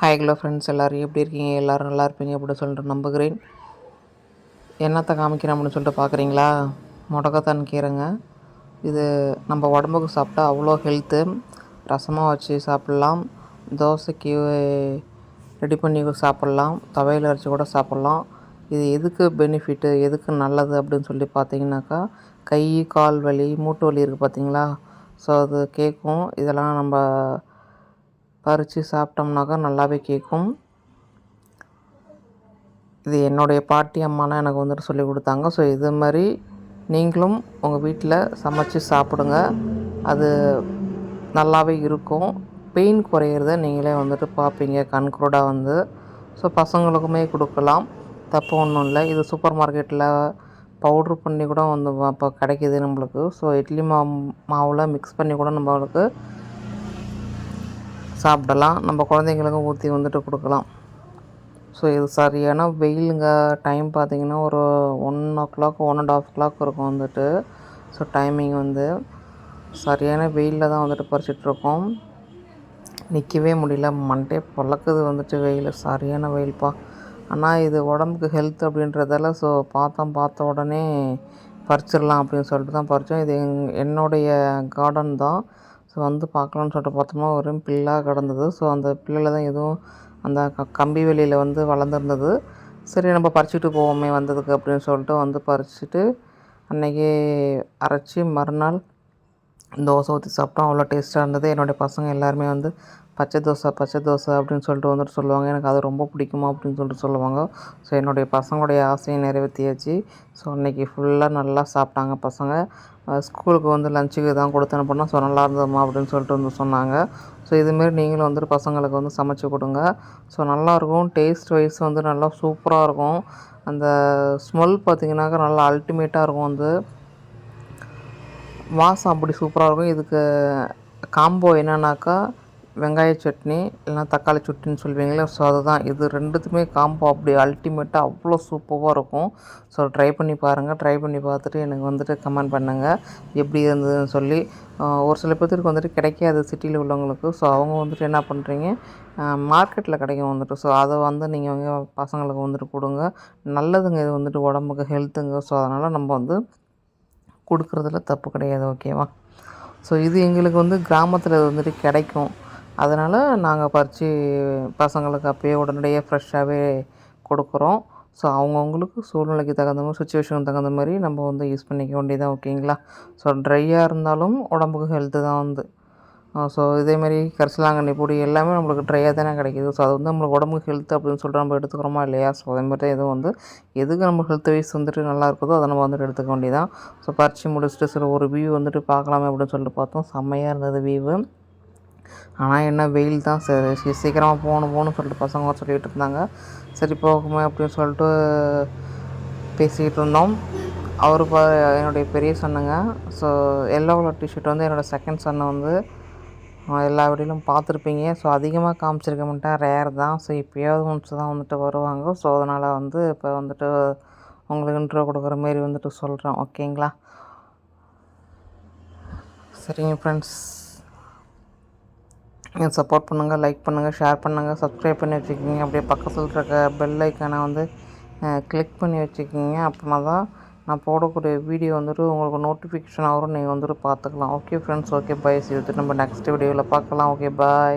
Hi hello friends எல்லோரும் எப்படி இருக்கீங்க? எல்லோரும் நல்லா இருப்பீங்க அப்படின்னு சொல்லிட்டு நம்புகிறேன். என்னத்தை காமிக்கிறேன் அப்படின்னு சொல்லிட்டு பார்க்குறீங்களா முடக்கத்தான் கீரைங்க இது நம்ம உடம்புக்கு சாப்பிட்டா அவ்வளோ ஹெல்த்து ரசமாக வச்சு சாப்பிட்லாம். தோசைக்கு ரெடி பண்ணி சாப்பிட்லாம். தவையில் அரைச்சி கூட சாப்பிட்லாம். இது எதுக்கு பெனிஃபிட்டு எதுக்கு நல்லது அப்படின்னு சொல்லி பார்த்தீங்கன்னாக்கா கை கால் வலி மூட்டு வலி இருக்குது பார்த்தீங்களா? ஸோ அது கேட்கும். இதெல்லாம் நம்ம பறித்து சாப்பிட்டோம்னாக்கா நல்லாவே கேட்கும் இது என்னுடைய பாட்டி அம்மாலாம் எனக்கு வந்துட்டு சொல்லி கொடுத்தாங்க. ஸோ இது மாதிரி நீங்களும் உங்கள் வீட்டில் சமைச்சு சாப்பிடுங்க. அது நல்லாவே இருக்கும். பெயின் குறையிறத நீங்களே வந்துட்டு பார்ப்பீங்க. கண்குருடாக வந்து. ஸோ பசங்களுக்குமே கொடுக்கலாம். தப்பு ஒன்றும் இல்லை. இது சூப்பர் மார்க்கெட்டில் பவுட்ரு பண்ணி கூட வந்து இப்போ கிடைக்கிது நம்மளுக்கு. ஸோ இட்லி மாவு மாவில் மிக்ஸ் பண்ணி கூட நம்மளுக்கு சாப்பிடலாம். நம்ம குழந்தைங்களுக்கும் ஊற்றி வந்துட்டு கொடுக்கலாம். ஸோ இது சரியான வெயிலுங்க டைம் பார்த்திங்கன்னா ஒரு one o'clock one and half clock இருக்கும் வந்துட்டு. ஸோ டைமிங் வந்து சரியான வெயிலில் தான் வந்துட்டு பறிச்சிட்ருக்கோம். நிற்கவே முடியல. மண்டே பழக்குது வந்துட்டு வெயில். சரியான வெயில்ப்பா ஆனால் இது உடம்புக்கு ஹெல்த் அப்படின்றதால ஸோ பார்த்தோம் பார்த்த உடனே பறிச்சிடலாம் அப்படின்னு சொல்லிட்டு தான் பறித்தோம் இது எங் என்னுடைய கார்டன் தான். ஸோ வந்து பார்க்கலான்னு சொல்லிட்டு பார்த்தோம்னா ஒரு பில்லாக கிடந்தது. ஸோ அந்த பில்லில் தான் எதுவும் அந்த க கம்பி வெளியில் வந்து வளர்ந்துருந்தது. சரி நம்ம பறிச்சுட்டு போவோமே வந்ததுக்கு அப்படின்னு சொல்லிட்டு வந்து பறிச்சுட்டு அன்றைக்கி அரைச்சி மறுநாள் தோசை ஊற்றி சாப்பிட்டோம். அவ்வளோ டேஸ்ட்டாக இருந்தது. என்னுடைய பசங்க எல்லாருமே வந்து பச்சை தோசை பச்சை தோசை அப்படின்னு சொல்லிட்டு வந்துட்டு சொல்லுவாங்க. எனக்கு அது ரொம்ப பிடிக்குமா அப்படின்னு சொல்லிட்டு சொல்லுவாங்க. ஸோ என்னுடைய பசங்களுடைய ஆசையை நிறைவேற்றியாச்சு ஸோ அன்றைக்கி ஃபுல்லாக நல்லா சாப்பிட்டாங்க பசங்க. ஸ்கூலுக்கு வந்து லஞ்சுக்கு தான் கொடுத்து அனுப்பினா ஸோ நல்லா இருந்ததுமா அப்படின்னு சொல்லிட்டு வந்து சொன்னாங்க. ஸோ இதுமாரி நீங்களும் வந்துட்டு பசங்களுக்கு வந்து சமைச்சு கொடுங்க. ஸோ நல்லாயிருக்கும் டேஸ்ட் வைஸ் வந்து நல்லா சூப்பராக இருக்கும். அந்த ஸ்மெல் பார்த்திங்கனாக்கா நல்லா அல்டிமேட்டாக இருக்கும் வந்து. வாசம் அப்படி சூப்பராக இருக்கும். இதுக்கு காம்போ என்னன்னாக்கா வெங்காய சட்னி இல்லைனா தக்காளி சட்னின்னு சொல்லுவீங்களே ஸோ அதுதான். இது ரெண்டுத்துமே காம்போ அப்படி அல்டிமேட்டாக அவ்வளோ சூப்பராக இருக்கும். ஸோ ட்ரை பண்ணி பாருங்கள் ட்ரை பண்ணி பார்த்துட்டு எனக்கு வந்துட்டு கமெண்ட் பண்ணுங்கள் எப்படி இருந்ததுன்னு சொல்லி. ஒரு சில பேர்த்துக்கு வந்துட்டு கிடைக்காது சிட்டியில் உள்ளவங்களுக்கு. ஸோ அவங்க வந்துட்டு என்ன பண்ணுறீங்க மார்க்கெட்டில் கிடைக்கும் வந்துட்டு. ஸோ அதை வந்து நீங்கள் வந்து பசங்களுக்கு வந்துட்டு கொடுங்க. நல்லதுங்க இது வந்துட்டு உடம்புக்கு ஹெல்த்துங்க ஸோ அதனால் நம்ம வந்து கொடுக்குறதுல தப்பு கிடையாது ஓகேவா ஸோ இது எங்களுக்கு வந்து கிராமத்தில் வந்துட்டு கிடைக்கும். அதனால் நாங்கள் பறித்து பசங்களுக்கு அப்போயே உடனடியாக ஃப்ரெஷ்ஷாகவே கொடுக்குறோம். ஸோ அவங்கவுங்களுக்கு சூழ்நிலைக்கு தகுந்த மாதிரி சுச்சுவேஷனுக்கு தகுந்த மாதிரி நம்ம வந்து யூஸ் பண்ணிக்க வேண்டியதான் ஓகேங்களா ஸோ ட்ரையாக இருந்தாலும் உடம்புக்கு ஹெல்த்து தான் வந்து. ஸோ இதேமாரி கரிசலாங்கண்ணி பொடி எல்லாமே நம்மளுக்கு ட்ரையாக தானே கிடைக்கிது. ஸோ அது வந்து நம்மளுக்கு உடம்புக்கு ஹெல்த் அப்படின்னு சொல்லிட்டு நம்ம எடுத்துக்கிறோமா இல்லையா? ஸோ அதே மாதிரி தான் எதுவும் வந்து எதுக்கு நம்ம ஹெல்த் வைஸ் வந்துட்டு நல்லா இருக்குதோ அதை நம்ம வந்துட்டு எடுத்துக்க வேண்டியதான் ஸோ பறித்து முடிச்சுட்டு சில ஒரு வியூ வந்துட்டு பார்க்கலாமே அப்படின்னு சொல்லிட்டு பார்த்தோம். செம்மையாக இருந்தது வியூவு ஆனால் என்ன வெயில் தான் சரி. சீக்கிரமாக போகணும் போகணும்னு சொல்லிட்டு பசங்க சொல்லிகிட்டு இருந்தாங்க. சரி போகுமே அப்படின்னு சொல்லிட்டு பேசிக்கிட்டு இருந்தோம். அவர் ப என்னுடைய பெரிய சொன்னங்க. ஸோ எல்லோ கலர் டிஷர்ட் வந்து என்னோடய செகண்ட் சன்னை வந்து எல்லா வீடியிலும் பார்த்துருப்பீங்க. ஸோ அதிகமாக காமிச்சிருக்க மாட்டேன். ரேர் தான். ஸோ இப்போயாவது ஒன்ஸ் தான் வந்துட்டு வருவாங்க. ஸோ அதனால் வந்து இப்போ வந்துட்டு உங்களுக்கு இன்ட்ரோ கொடுக்குற மாரி வந்துட்டு சொல்கிறேன் ஓகேங்களா சரிங்க ஃப்ரெண்ட்ஸ் சப்போர்ட் பண்ணுங்கள் லைக் பண்ணுங்கள் ஷேர் பண்ணுங்கள் சப்ஸ்கிரைப் பண்ணி வச்சுக்கிங்க அப்படியே பக்கத்தில் இருக்க பெல் ஐக்கானை வந்து கிளிக் பண்ணி வச்சுக்கிங்க அப்படின்னா தான் நான் போடக்கூடிய வீடியோ வந்துட்டு உங்களுக்கு நோட்டிஃபிகேஷன் ஆகும் நீங்கள் வந்துட்டு பார்த்துக்கலாம். Okay friends okay bye see நம்ம நெக்ஸ்ட் வீடியோவில் பார்க்கலாம். Okay bye